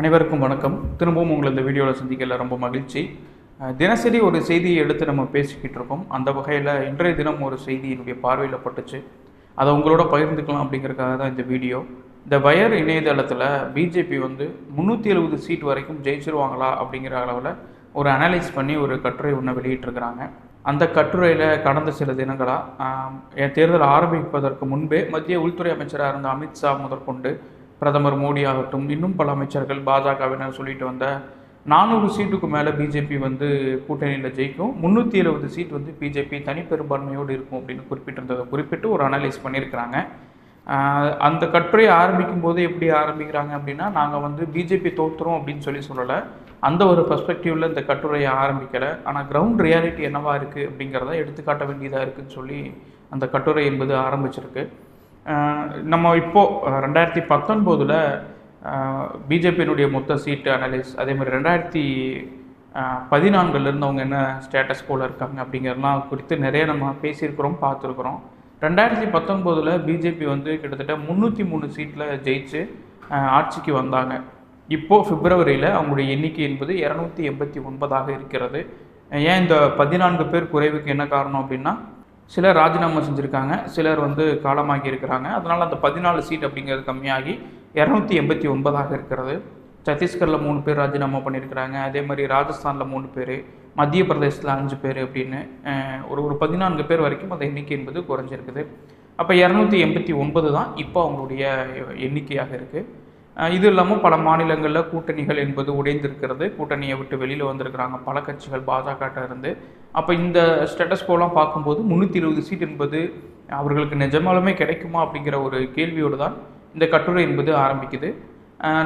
அனைவருக்கும் வணக்கம். திரும்பவும் உங்களை இந்த வீடியோவில் சந்திக்கல ரொம்ப மகிழ்ச்சி. தினசரி ஒரு செய்தியை எடுத்து நம்ம பேசிக்கிட்டு இருக்கோம். அந்த வகையில் இன்றைய தினம் ஒரு செய்தி என்னுடைய பார்வையில் பட்டுச்சு. அதை உங்களோட பகிர்ந்துக்கலாம் அப்படிங்கிறதுக்காக தான் இந்த வீடியோ இந்த வயர் இணையதளத்தில் பிஜேபி வந்து முந்நூற்றி எழுபது சீட் வரைக்கும் ஜெயிச்சிருவாங்களா அப்படிங்கிற அளவில் ஒரு அனலைஸ் பண்ணி ஒரு கட்டுரை ஒன்று வெளியிட்டிருக்கிறாங்க. அந்த கட்டுரையில் கடந்த சில தினங்களாக தேர்தல் ஆரம்பிப்பதற்கு முன்பே மத்திய உள்துறை அமைச்சராக இருந்த அமித்ஷா முதற்கொண்டு பிரதமர் மோடி ஆகட்டும் இன்னும் பல அமைச்சர்கள் பாஜகவினர் சொல்லிட்டு வந்த நானூறு சீட்டுக்கு மேலே பிஜேபி வந்து கூட்டணியில் ஜெயிக்கும் முந்நூற்றி எழுபது சீட் வந்து பிஜேபி தனிப்பெரும்பான்மையோடு இருக்கும் அப்படின்னு குறிப்பிட்டிருந்ததை குறிப்பிட்டு ஒரு அனலைஸ் பண்ணியிருக்கிறாங்க. அந்த கட்டுரையை ஆரம்பிக்கும் போது எப்படி ஆரம்பிக்கிறாங்க அப்படின்னா நாங்கள் வந்து பிஜேபி தோற்றுறோம் அப்படின்னு சொல்லி சொல்லலை. அந்த ஒரு பெர்ஸ்பெக்டிவில் இந்த கட்டுரையை ஆரம்பிக்கலை. ஆனால் கிரவுண்ட் ரியாலிட்டி என்னவா இருக்குது அப்படிங்கிறத எடுத்துக்காட்ட வேண்டியதாக இருக்குன்னு சொல்லி அந்த கட்டுரை என்பது ஆரம்பிச்சிருக்கு. நம்ம இப்போது ரெண்டாயிரத்தி பத்தொன்பதில் பிஜேபியினுடைய மொத்த சீட்டு அனலைஸ் அதே மாதிரி ரெண்டாயிரத்தி பதினான்குலேருந்து அவங்க என்ன ஸ்டேட்டஸ் கோல இருக்காங்க அப்படிங்கிறலாம் குறித்து நிறைய நம்ம பேசியிருக்கிறோம் பார்த்துருக்குறோம். ரெண்டாயிரத்தி பத்தொம்போதில் பிஜேபி வந்து கிட்டத்தட்ட முந்நூற்றி மூணு சீட்டில் ஜெயிச்சு ஆட்சிக்கு வந்தாங்க. இப்போது பிப்ரவரியில் அவங்களுடைய எண்ணிக்கை என்பது இரநூத்தி எண்பத்தி ஒன்பதாக இருக்கிறது. ஏன் இந்த பதினான்கு பேர் குறைவுக்கு என்ன காரணம் அப்படின்னா சிலர் ராஜினாமா செஞ்சுருக்காங்க சிலர் வந்து காலமாகி இருக்கிறாங்க. அதனால் அந்த பதினாலு சீட் அப்படிங்கிறது கம்மியாகி இரநூத்தி எண்பத்தி ஒன்பதாக இருக்கிறது. சத்தீஸ்கரில் மூணு பேர் ராஜினாமா பண்ணியிருக்கிறாங்க. அதே மாதிரி ராஜஸ்தானில் மூணு பேர் மத்திய பிரதேசத்தில் அஞ்சு பேர் அப்படின்னு ஒரு ஒரு பதினான்கு பேர் வரைக்கும் அந்த எண்ணிக்கை என்பது குறைஞ்சிருக்குது. அப்போ இரநூத்தி எண்பத்தி ஒன்பது தான் இப்போ அவங்களுடைய எண்ணிக்கையாக இருக்குது இது இல்லாமல் பல மாநிலங்களில் கூட்டணிகள் என்பது உடைந்திருக்கிறது. கூட்டணியை விட்டு வெளியில் வந்திருக்கிறாங்க. பல கட்சிகள் பாஜகட்ட இருந்து அப்போ இந்த ஸ்டேட்டஸ் கோலாம் பார்க்கும்போது முந்நூற்றி இருபது சீட் என்பது அவர்களுக்கு நிஜமாலுமே கிடைக்குமா அப்படிங்கிற ஒரு கேள்வியோடு தான் இந்த கட்டுரை என்பது ஆரம்பிக்குது.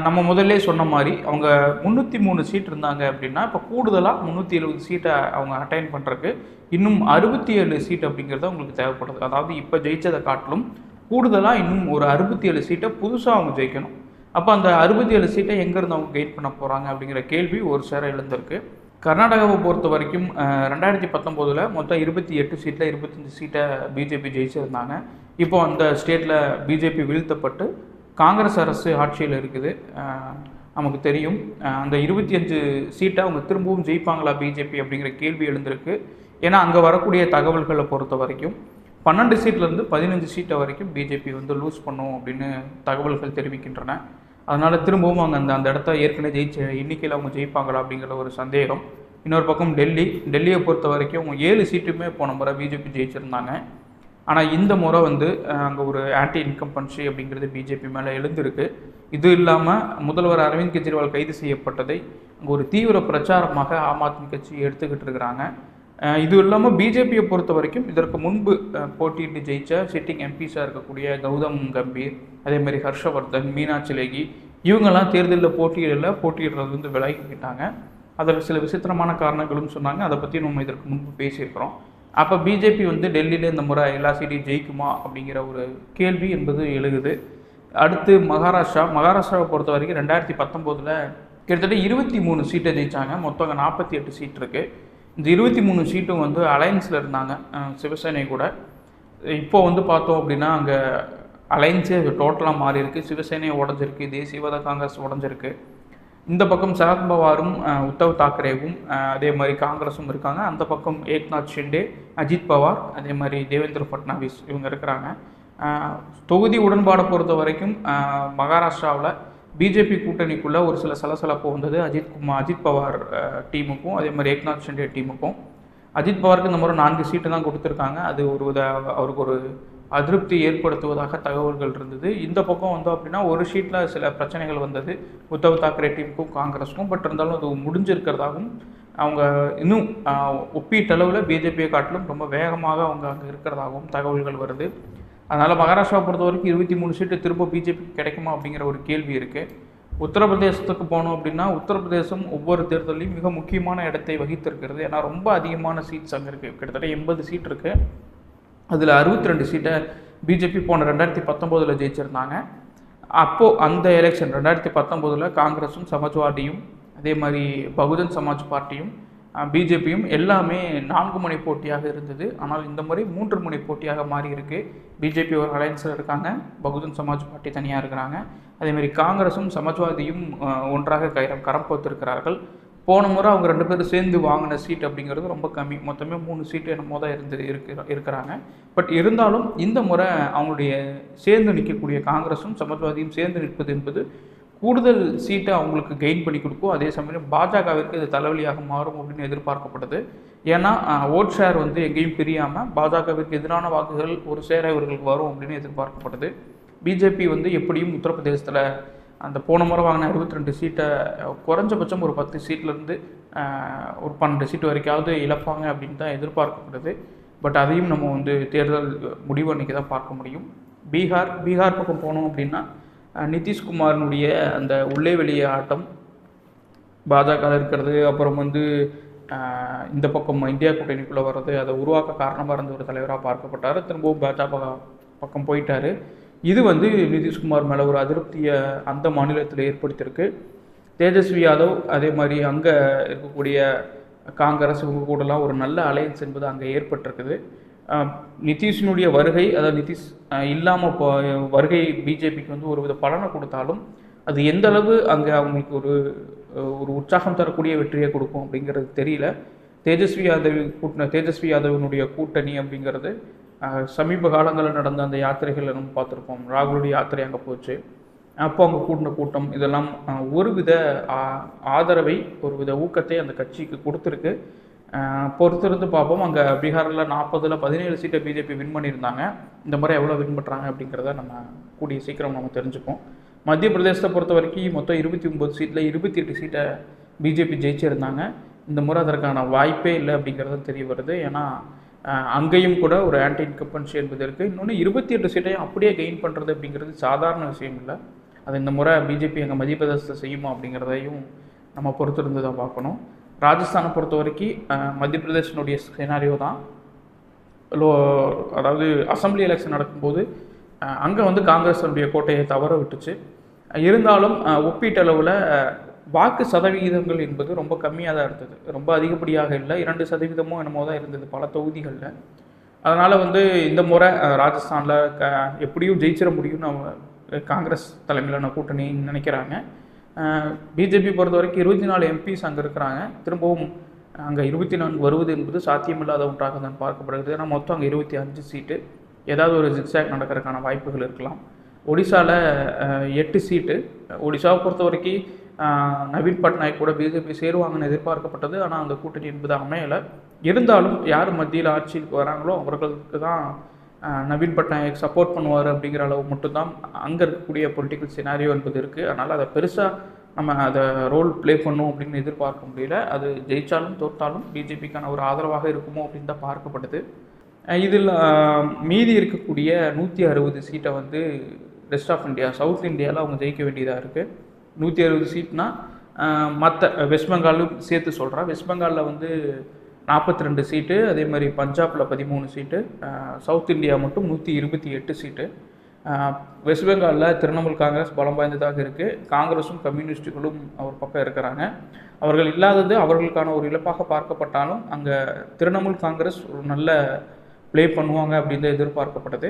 நம்ம முதல்ல சொன்ன மாதிரி அவங்க முந்நூற்றி மூணு சீட் இருந்தாங்க அப்படின்னா இப்போ கூடுதலாக முந்நூற்றி எழுபது சீட்டை அவங்க அட்டைன் பண்ணுறதுக்கு இன்னும் அறுபத்தி ஏழு சீட் அப்படிங்கிறது அவங்களுக்கு தேவைப்படுது. அதாவது இப்போ ஜெயிச்சதை காட்டிலும் கூடுதலாக இன்னும் ஒரு அறுபத்தி ஏழு சீட்டை புதுசாக அவங்க ஜெயிக்கணும். அப்போ அந்த அறுபத்தி ஏழு சீட்டை எங்கேருந்து அவங்க கெயின் பண்ண போகிறாங்க அப்படிங்கிற கேள்வி ஒரு சேர எழுந்திருக்கு. கர்நாடகாவை பொறுத்த வரைக்கும் ரெண்டாயிரத்தி பத்தொம்போதில் மொத்தம் இருபத்தி எட்டு சீட்டில் இருபத்தஞ்சி சீட்டை பிஜேபி ஜெயிச்சிருந்தாங்க. இப்போ அந்த ஸ்டேட்டில் பிஜேபி வீழ்த்தப்பட்டு காங்கிரஸ் அரசு ஆட்சியில் இருக்குது. நமக்கு தெரியும். அந்த இருபத்தி அஞ்சு சீட்டை அவங்க திரும்பவும் ஜெயிப்பாங்களா பிஜேபி அப்படிங்கிற கேள்வி எழுந்திருக்கு. ஏன்னா அங்கே வரக்கூடிய தகவல்களை பொறுத்த வரைக்கும் பன்னெண்டு சீட்லேருந்து பதினஞ்சு சீட்டை வரைக்கும் பிஜேபி வந்து லூஸ் பண்ணும் அப்படின்னு தகவல்கள் தெரிவிக்கின்றன. அதனால் திரும்பவும் அவங்க அந்த அந்த இடத்த ஏற்கனவே ஜெயிச்ச எண்ணிக்கையில் அவங்க ஜெயிப்பாங்களா அப்படிங்கிற ஒரு சந்தேகம். இன்னொரு பக்கம் டெல்லி. டெல்லியை பொறுத்த வரைக்கும் அவங்க ஏழு சீட்டுமே போன முறை பிஜேபி ஜெயிச்சிருந்தாங்க. ஆனால் இந்த முறை வந்து அங்கே ஒரு ஆன்டி இன்கம்பன்சி அப்படிங்கிறது பிஜேபி மேலே எழுந்திருக்கு. இது இல்லாமல் முதல்வர் அரவிந்த் கெஜ்ரிவால் கைது செய்யப்பட்டதை அங்கே ஒரு தீவிர பிரச்சாரமாக ஆம் ஆத்மி கட்சி எடுத்துக்கிட்டு இருக்கிறாங்க. இது இல்லாமல் பிஜேபியை பொறுத்த வரைக்கும் இதற்கு முன்பு போட்டியிட்டு ஜெயித்த சிட்டிங் எம்பிஸாக இருக்கக்கூடிய கௌதம் கம்பீர் அதே மாதிரி ஹர்ஷவர்தன் மீனாட்சி லேகி இவங்கெல்லாம் தேர்தலில் போட்டியிடல போட்டியிடுறது வந்து விலகிக்கிட்டாங்க அதில் சில விசித்திரமான காரணங்களும் சொன்னாங்க. அதை பற்றி நம்ம இதற்கு முன்பு பேசியிருக்கிறோம். அப்போ பிஜேபி வந்து டெல்லியில் இந்த முறை எல்லா சீட்டையும் ஜெயிக்குமா அப்படிங்கிற ஒரு கேள்வி என்பது எழுகுது. அடுத்து மகாராஷ்டிரா. மகாராஷ்டிராவை பொறுத்த வரைக்கும் ரெண்டாயிரத்தி பத்தொம்போதில் கிட்டத்தட்ட இருபத்தி மூணு சீட்டை ஜெயிச்சாங்க. மொத்தம் நாற்பத்தி எட்டு சீட் இருக்குது இந்த இருபத்தி மூணு சீட்டும் வந்து அலையன்ஸில் இருந்தாங்க சிவசேனை கூட. இப்போ வந்து பார்த்தோம் அப்படின்னா அங்கே அலைன்ஸே டோட்டலாக மாறி சிவசேனையை சிவசேனை உடஞ்சிருக்கு தேசியவாத காங்கிரஸ் உடஞ்சிருக்கு. இந்த பக்கம் சரத்பவாரும் உத்தவ் தாக்கரேவும் அதே மாதிரி காங்கிரஸும் இருக்காங்க. அந்த பக்கம் ஏக்நாத் ஷிண்டே அஜித் பவார் அதே மாதிரி தேவேந்திர ஃபட்னாவிஸ் இவங்க இருக்கிறாங்க. தொகுதி உடன்பாடை பொறுத்த வரைக்கும் மகாராஷ்டிராவில் பிஜேபி கூட்டணிக்குள்ளே ஒரு சில சலசலப்பு வந்தது. அஜித் குமார் அஜித் பவார் டீமுக்கும் அதே மாதிரி ஏக்நாத் ஷிண்டே டீமுக்கும். அஜித் பவாருக்கு இந்த முறை நான்கு சீட்டு தான் கொடுத்துருக்காங்க. அது ஒரு வித அவருக்கு ஒரு அதிருப்தி ஏற்படுத்துவதாக தகவல்கள் இருந்தது. இந்த பக்கம் வந்தோம் அப்படின்னா ஒரு ஷீட்டில் சில பிரச்சனைகள் வந்தது. உத்தவ் தாக்கரே டீமுக்கும் காங்கிரஸுக்கும். பட் இருந்தாலும் அது முடிஞ்சிருக்கிறதாகவும் அவங்க இன்னும் ஒப்பீட்டளவில் பிஜேபியை காட்டிலும் ரொம்ப வேகமாக அவங்க அங்கே இருக்கிறதாகவும் தகவல்கள் வருது. அதனால் மகாராஷ்டிராவை பொறுத்த வரைக்கும் இருபத்தி மூணு சீட்டு திரும்ப பிஜேபி கிடைக்குமா அப்படிங்கிற ஒரு கேள்வி இருக்குது உத்தரப்பிரதேசத்துக்கு போனோம் அப்படின்னா உத்தரப்பிரதேசம் ஒவ்வொரு தேர்தலையும் மிக முக்கியமான இடத்தை வகித்திருக்கிறது. ஏன்னா ரொம்ப அதிகமான சீட்ஸ் அங்கே இருக்குது கிட்டத்தட்ட எண்பது சீட் இருக்குது அதில் அறுபத்தி ரெண்டு சீட்டை பிஜேபி போன ரெண்டாயிரத்தி பத்தொம்போதில் ஜெயிச்சிருந்தாங்க. அப்போது அந்த எலெக்ஷன் ரெண்டாயிரத்தி பத்தொம்போதில் காங்கிரஸும் சமாஜ்வாடியும் அதே மாதிரி பகுஜன் சமாஜ் பார்ட்டியும் பிஜேபியும் எல்லாமே நான்கு முனை போட்டியாக இருந்தது. ஆனால் இந்த முறை மூன்று முனை போட்டியாக மாறி இருக்கு. பிஜேபி ஒரு அலையன்ஸில் இருக்காங்க. பகுஜன் சமாஜ் பார்ட்டி தனியாக இருக்கிறாங்க. அதேமாதிரி காங்கிரஸும் சமாஜ்வாதியும் ஒன்றாக கயிறம் கரம் கோத்திருக்கிறார்கள். போன முறை அவங்க ரெண்டு பேரும் சேர்ந்து வாங்கின சீட் அப்படிங்கிறது ரொம்ப கம்மி. மொத்தமே மூணு சீட்டு என்னமோ தான் இருந்தது இருக்கு இருக்கிறாங்க. பட் இருந்தாலும் இந்த முறை அவங்களுடைய சேர்ந்து நிற்கக்கூடிய காங்கிரஸும் சமாஜ்வாதியும் சேர்ந்து நிற்பது என்பது கூடுதல் சீட்டை அவங்களுக்கு கெயின் பண்ணி கொடுக்கும். அதே சமயம் பாஜகவிற்கு இது தலைவலியாக மாறும் அப்படின்னு எதிர்பார்க்கப்படுது ஏன்னா ஓட் ஷேர் வந்து எங்கேயும் பிரியாமல் பாஜகவிற்கு எதிரான வாக்குகள் ஒரு சேர இவர்களுக்கு வரும் அப்படின்னு எதிர்பார்க்கப்படுது பிஜேபி வந்து எப்படியும் உத்தரப்பிரதேசத்தில் அந்த போன முறை வாங்கின அறுபத்தி ரெண்டு சீட்டை குறைஞ்சபட்சம் ஒரு பத்து சீட்லேருந்து ஒரு பன்னெண்டு சீட்டு வரைக்காவது இழப்பாங்க அப்படின்னு தான் எதிர்பார்க்கப்படுது பட் அதையும் நம்ம வந்து தேர்தல் முடிவு அன்றைக்கி தான் பார்க்க முடியும். பீகார் பீகார் பக்கம் போனோம் அப்படின்னா நிதிஷ்குமாரினுடைய அந்த உள்ளே வெளியே ஆட்டம் பாஜக இருக்கிறது அப்புறம் வந்து இந்த பக்கம் இந்தியா கூட்டணிக்குள்ளே வர்றது அதை உருவாக்க காரணமாக இருந்த ஒரு தலைவராக பார்க்கப்பட்டார். திரும்பவும் பாஜக பக்கம் போயிட்டார். இது வந்து நிதிஷ்குமார் மேலே ஒரு அதிருப்தியை அந்த மாநிலத்தில் ஏற்படுத்தியிருக்கு. தேஜஸ்வி யாதவ் அதே மாதிரி அங்கே இருக்கக்கூடிய காங்கிரஸ் இவங்க கூடலாம் ஒரு நல்ல அலையன்ஸ் என்பது அங்கே ஏற்பட்டிருக்குது. நிதிஷினுடைய வருகை அதாவது நிதிஷ் இல்லாமல் இப்போ வருகை பிஜேபிக்கு வந்து ஒரு வித பலனை கொடுத்தாலும் அது எந்த அளவு அங்கே அவங்களுக்கு ஒரு ஒரு உற்சாகம் தரக்கூடிய வெற்றியை கொடுக்கும் அப்படிங்கிறது தெரியல. தேஜஸ்வி யாதவ் கூட்ட தேஜஸ்வி யாதவனுடைய கூட்டணி அப்படிங்கிறது சமீப காலங்களில் நடந்த அந்த யாத்திரைகளை நம்ம பார்த்துருப்போம். ராகுலுடைய யாத்திரை அங்கே போச்சு. அப்போ அங்கே கூட்டின கூட்டம் இதெல்லாம் ஒரு வித ஆதரவை ஒரு வித ஊக்கத்தை அந்த கட்சிக்கு கொடுத்துருக்கு. பொறுத்திருந்து பார்ப்போம். அங்கே பீகாரில் நாற்பதில் பதினேழு சீட்டை பிஜேபி வின் பண்ணியிருந்தாங்க. இந்த முறை எவ்வளோ வின் பண்ணுறாங்க அப்படிங்கிறத நம்ம கூடிய சீக்கிரம் நம்ம தெரிஞ்சுப்போம். மத்திய பிரதேசத்தை பொறுத்த வரைக்கும் மொத்தம் இருபத்தி ஒம்பது சீட்டில் இருபத்தி எட்டு சீட்டை பிஜேபி ஜெயிச்சிருந்தாங்க. இந்த முறை அதற்கான வாய்ப்பே இல்லை அப்படிங்கிறது தெரிய வருது. ஏன்னா அங்கேயும் கூட ஒரு ஆன்டி இன்கம்பன்சி என்பது இருக்குது இன்னொன்று இருபத்தி எட்டு சீட்டையும் அப்படியே கெயின் பண்ணுறது அப்படிங்கிறது சாதாரண விஷயம் இல்லை. அது இந்த முறை பிஜேபி அங்கே மத்திய பிரதேசத்தை செய்யுமா அப்படிங்கிறதையும் நம்ம பொறுத்திருந்து தான் பார்க்கணும். ராஜஸ்தானை பொறுத்த வரைக்கும் மத்திய பிரதேசனுடைய சினாரியோ தான். லோ அதாவது அசம்பிளி எலெக்ஷன் நடக்கும்போது அங்கே வந்து காங்கிரஸனுடைய கோட்டையை தவற விட்டுச்சு. இருந்தாலும் ஒப்பீட்டளவில் வாக்கு சதவிகிதங்கள் என்பது ரொம்ப கம்மியாக தான் இருந்தது. ரொம்ப அதிகப்படியாக இல்லை. இரண்டு சதவீதமோ என்னமோ தான் இருந்தது பல தொகுதிகளில். அதனால் வந்து இந்த முறை ராஜஸ்தானில் க எப்படியும் ஜெயிச்சிட முடியும்னு அவங்க காங்கிரஸ் தலைமையிலான கூட்டணி நினைக்கிறாங்க. பிஜேபி பொறுத்த வரைக்கும் இருபத்தி நாலு எம்பிஸ் அங்கே இருக்கிறாங்க. திரும்பவும் அங்கே இருபத்தி நான்கு வருவது என்பது சாத்தியமில்லாத ஒன்றாக தான் பார்க்கப்படுகிறது. ஏன்னா மொத்தம் அங்கே இருபத்தி அஞ்சு சீட்டு ஏதாவது ஒரு ஜிக்ஸாக் நடக்கிறதுக்கான வாய்ப்புகள் இருக்கலாம். ஒடிசாவில் எட்டு சீட்டு ஒடிசாவை பொறுத்த வரைக்கும் நவீன் பட்நாயக் கூட பிஜேபி சேருவாங்கன்னு எதிர்பார்க்கப்பட்டது. ஆனால் அந்த கூட்டணி என்பது அமையலை. இருந்தாலும் யார் மத்தியில் ஆட்சிக்கு வராங்களோ அவர்களுக்கு தான் நவீன் பட்நாயக் சப்போர்ட் பண்ணுவார் அப்படிங்கிற அளவு மட்டும்தான் அங்கே இருக்கக்கூடிய பொலிட்டிக்கல் சினாரியோ என்பது இருக்குது அதனால் அதை பெருசாக நம்ம அதை ரோல் ப்ளே பண்ணும் அப்படின்னு எதிர்பார்க்க முடியல. அது ஜெயித்தாலும் தோற்றாலும் பிஜேபிக்கான ஒரு ஆதரவாக இருக்குமோ அப்படின்னு தான் பார்க்கப்படுது. இதில் மீதி இருக்கக்கூடிய நூற்றி அறுபது சீட்டை வந்து ரெஸ்ட் ஆஃப் இந்தியா சவுத் இந்தியாவில் அவங்க ஜெயிக்க வேண்டியதாக இருக்குது நூற்றி அறுபது சீட்னா மற்ற வெஸ்ட் பெங்காலும் சேர்த்து சொல்கிறேன் வெஸ்ட் பெங்காலில் வந்து நாற்பத்தி ரெண்டு சீட்டு அதே மாதிரி பஞ்சாபில் பதிமூணு சீட்டு சவுத் இந்தியா மட்டும் நூற்றி இருபத்தி எட்டு சீட்டு வெஸ்ட் பெங்காலில் திரிணாமுல் காங்கிரஸ் பலம் வாய்ந்ததாக இருக்குது காங்கிரஸும் கம்யூனிஸ்டுகளும் அவர் பக்கம் இருக்கிறாங்க. அவர்கள் இல்லாதது அவர்களுக்கான ஒரு இழப்பாக பார்க்கப்பட்டாலும் அங்கே திரிணாமுல் காங்கிரஸ் ஒரு நல்ல ப்ளே பண்ணுவாங்க அப்படின்னு தான் எதிர்பார்க்கப்பட்டது.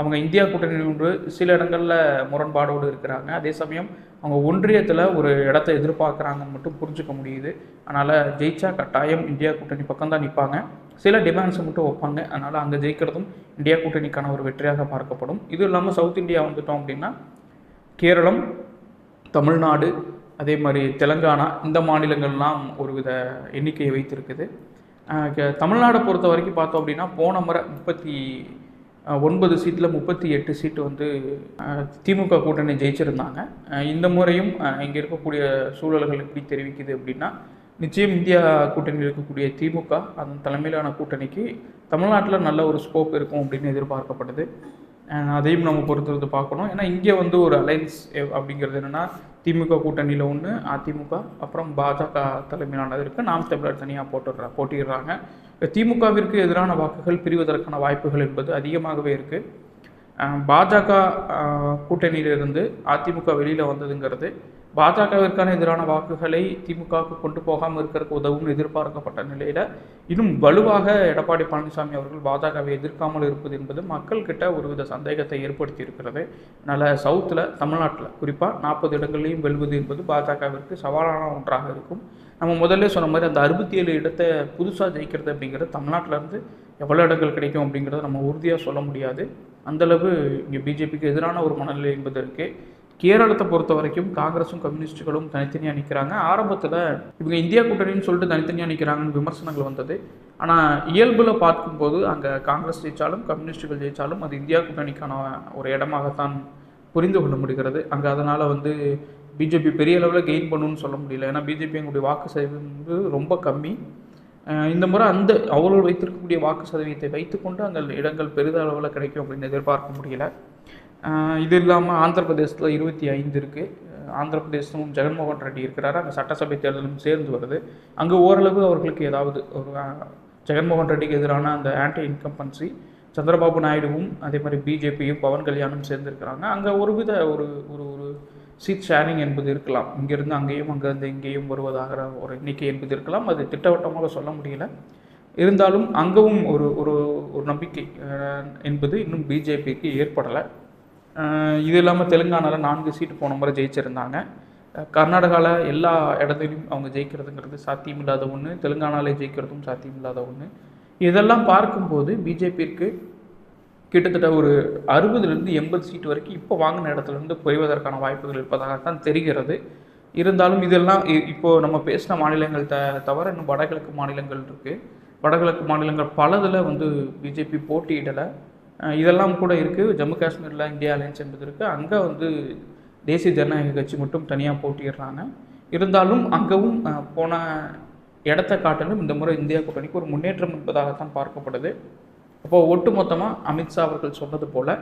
அவங்க இந்தியா கூட்டணி ஒன்று சில இடங்களில் முரண்பாடோடு இருக்கிறாங்க. அதே சமயம் அவங்க ஒன்றியத்தில் ஒரு இடத்த எதிர்பார்க்குறாங்கன்னு மட்டும் புரிஞ்சுக்க முடியுது. அதனால் ஜெயிச்சா கட்டாயம் இந்தியா கூட்டணி பக்கம் தான் நிற்பாங்க சில டிமாண்ட்ஸை மட்டும் வைப்பாங்க. அதனால் அங்கே ஜெயிக்கிறதும் இந்தியா கூட்டணிக்கான ஒரு வெற்றியாக பார்க்கப்படும். இது இல்லாமல் சவுத் இந்தியா வந்துட்டோம் அப்படின்னா கேரளம் தமிழ்நாடு அதே மாதிரி தெலுங்கானா இந்த மாநிலங்கள்லாம் ஒரு வித எண்ணிக்கையை வைத்திருக்குது. தமிழ்நாடை பொறுத்த வரைக்கும் பார்த்தோம் அப்படின்னா போன முறை முப்பத்தி ஒன்பது சீட்டில் முப்பத்தி எட்டு சீட்டு வந்து திமுக கூட்டணி ஜெயிச்சிருந்தாங்க. இந்த முறையும் இங்கே இருக்கக்கூடிய சூழல்கள் எப்படி தெரிவிக்குது அப்படின்னா நிச்சயம் இந்தியா கூட்டணியில் இருக்கக்கூடிய திமுக அதன் தலைமையிலான கூட்டணிக்கு தமிழ்நாட்டில் நல்ல ஒரு ஸ்கோப் இருக்கும் அப்படின்னு எதிர்பார்க்கப்படுது. அதையும் நம்ம பொறுத்திருந்து பார்க்கணும். ஏன்னா இங்கே வந்து ஒரு அலைன்ஸ் அப்படிங்கிறது என்னென்னா திமுக கூட்டணியில் ஒன்று அதிமுக அப்புறம் பாஜக தலைமையிலானது இருக்குது நாம் தமிழர் தனியாக போட்டுடுறா போட்டிடுறாங்க திமுகவிற்கு எதிரான வாக்குகள் பிரிவதற்கான வாய்ப்புகள் என்பது அதிகமாகவே இருக்குது பாஜக கூட்டணியிலிருந்து அதிமுக வெளியில் வந்ததுங்கிறது பாஜகவிற்கான எதிரான வாக்குகளை திமுகவுக்கு கொண்டு போகாமல் இருக்கிறதுக்கு உதவும் எதிர்பார்க்கப்பட்ட நிலையில் இன்னும் வலுவாக எடப்பாடி பழனிசாமி அவர்கள் பாஜகவை எதிர்க்காமல் இருப்பது என்பது மக்கள்கிட்ட ஒருவித சந்தேகத்தை ஏற்படுத்தி இருக்கிறது அதனால் சவுத்தில் தமிழ்நாட்டில் குறிப்பாக நாற்பது இடங்களையும் வெல்வது என்பது பாஜகவிற்கு சவாலான ஒன்றாக இருக்கும். நம்ம முதல்ல சொன்ன மாதிரி அந்த அறுபத்தி ஏழு இடத்தை புதுசாக ஜெயிக்கிறது அப்படிங்கிறது தமிழ்நாட்டிலேருந்து எவ்வளோ இடங்கள் கிடைக்கும் அப்படிங்கிறத நம்ம உறுதியாக சொல்ல முடியாது. அந்தளவு இங்கே பிஜேபிக்கு எதிரான ஒரு மனநிலை என்பது இருக்குது கேரளத்தை பொறுத்த வரைக்கும் காங்கிரஸும் கம்யூனிஸ்டுகளும் தனித்தனியாக நிற்கிறாங்க ஆரம்பத்தில் இவங்க இந்தியா கூட்டணின்னு சொல்லிட்டு தனித்தனியாக நிற்கிறாங்கன்னு விமர்சனங்கள் வந்தது. ஆனால் இயல்பில் பார்க்கும்போது அங்கே காங்கிரஸ் ஜெயித்தாலும் கம்யூனிஸ்டுகள் ஜெயித்தாலும் அது இந்தியா கூட்டணிக்கான ஒரு இடமாகத்தான் புரிந்து கொள்ள முடிகிறது. அங்கே அதனால் வந்து பிஜேபி பெரிய அளவில் கெயின் பண்ணணும்னு சொல்ல முடியல. ஏன்னா பிஜேபி எங்களுடைய வாக்கு சதவீதம் வந்து ரொம்ப கம்மி. இந்த முறை அந்த அவர்கள் வைத்திருக்கக்கூடிய வாக்கு சதவீதத்தை வைத்துக்கொண்டு அங்கே இடங்கள் பெரிதளவில் கிடைக்கும் அப்படின்னு எதிர்பார்க்க முடியல. இது இல்லாமல் ஆந்திர பிரதேசத்தில் இருபத்தி ஐந்து இருக்குது ஆந்திர பிரதேசமும் ஜெகன்மோகன் ரெட்டி இருக்கிறாரு. அங்கே சட்டசபை தேர்தலும் சேர்ந்து வருது. அங்கே ஓரளவு அவர்களுக்கு ஏதாவது ஒரு ஜெகன்மோகன் ரெட்டிக்கு எதிரான அந்த ஆன்டி இன்கம்பன்சி சந்திரபாபு நாயுடுவும் அதே மாதிரி பிஜேபியும் பவன் கல்யாணும் சேர்ந்துருக்கிறாங்க. அங்கே ஒருவித ஒரு ஒரு ஒரு சீட் ஷேரிங் என்பது இருக்கலாம். இங்கேருந்து அங்கேயும் அங்கேருந்து இங்கேயும் வருவதாகிற ஒரு எண்ணிக்கை என்பது இருக்கலாம். அது திட்டவட்டமாக சொல்ல முடியல. இருந்தாலும் அங்கவும் ஒரு ஒரு ஒரு நம்பிக்கை என்பது இன்னும் பிஜேபிக்கு ஏற்படலை. இது இல்லாமல் தெலுங்கானாவில் நான்கு சீட்டு போன முறை ஜெயிச்சிருந்தாங்க. கர்நாடகாவில் எல்லா இடத்துலையும் அவங்க ஜெயிக்கிறதுங்கிறது சாத்தியமில்லாத ஒன்று தெலுங்கானாவில் ஜெயிக்கிறதும் சாத்தியமில்லாத ஒன்று இதெல்லாம் பார்க்கும்போது பிஜேபிக்கு கிட்டத்தட்ட ஒரு அறுபதுலேருந்து எண்பது சீட் வரைக்கும் இப்போ வாங்கின இடத்துலேருந்து குறைவதற்கான வாய்ப்புகள் இருப்பதாகத்தான் தெரிகிறது. இருந்தாலும் இதெல்லாம் இ- நம்ம பேசின மாநிலங்கள் த தவிர இன்னும் வடகிழக்கு மாநிலங்கள் இருக்குது வடகிழக்கு மாநிலங்கள் பலதில் வந்து பிஜேபி போட்டியிடலை. இதெல்லாம் கூட இருக்குது ஜம்மு காஷ்மீரில் இந்தியா அலையன்ஸ் என்பது இருக்குது அங்கே வந்து தேசிய ஜனநாயக கட்சி மட்டும் தனியாக போட்டியிடுறாங்க. இருந்தாலும் அங்கவும் போன இடத்த காட்டிலும் இந்த முறை இந்தியா கூட்டணிக்கு ஒரு முன்னேற்றம் என்பதாகத்தான் பார்க்கப்படுது. அப்போ ஒட்டுமொத்தமாக அமித்ஷா அவர்கள் சொன்னது போல்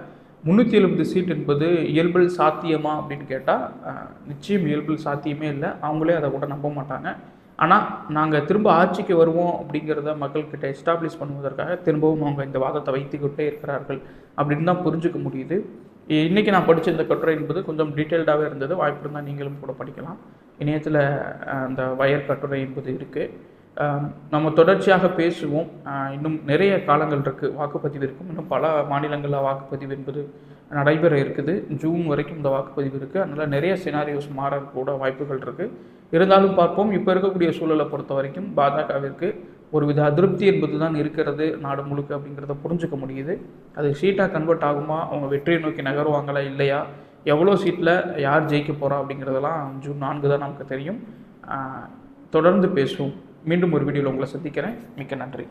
முந்நூற்றி எழுபது சீட் என்பது இயல்பில் சாத்தியமா அப்படின்னு கேட்டால் நிச்சயம் இயல்பில் சாத்தியமே இல்லை. அவங்களே அதை கூட நம்ப மாட்டாங்க. ஆனால் நாங்கள் திரும்ப ஆட்சிக்கு வருவோம் அப்படிங்கிறத மக்கள்கிட்ட எஸ்டாப்ளிஷ் பண்ணுவதற்காக திரும்பவும் அவங்க இந்த வாதத்தை வைத்துக்கிட்டே இருக்கிறார்கள் அப்படின்னு தான் புரிஞ்சுக்க முடியுது. இன்றைக்கி நான் படித்த இந்த கட்டுரை என்பது கொஞ்சம் டீட்டெயில்டாகவே இருந்தது. வாய்ப்பு இருந்தால் நீங்களும் கூட படிக்கலாம். இணையத்தில் அந்த வயர் கட்டுரை என்பது இருக்குது நம்ம தொடர்ச்சியாக பேசுவோம். இன்னும் நிறைய காலங்கள் இருக்குது வாக்குப்பதிவு இருக்கும். இன்னும் பல மாநிலங்களில் வாக்குப்பதிவு என்பது நடைபெற இருக்குது. ஜூன் வரைக்கும் இந்த வாக்குப்பதிவு இருக்குது அதனால் நிறைய சினாரியோஸ் மாற கூட வாய்ப்புகள் இருக்குது இருந்தாலும் பார்ப்போம். இப்போ இருக்கக்கூடிய சூழலை பொறுத்த வரைக்கும் பாஜகவிற்கு ஒருவித அதிருப்தி என்பது தான் இருக்கிறது. நாடு முழுக்க அப்படிங்கிறத புரிஞ்சுக்க முடியுது. அது சீட்டாக கன்வெர்ட் ஆகுமா? அவங்க வெற்றியை நோக்கி நகருவாங்களா? இல்லையா? எவ்வளோ சீட்டில் யார் ஜெயிக்க போகிறா அப்படிங்கிறதெல்லாம் ஜூன் நான்கு தான் நமக்கு தெரியும். தொடர்ந்து பேசுவோம். மீண்டும் ஒரு வீடியோவில் உங்களை சந்திக்கிறேன். மிக்க நன்றி.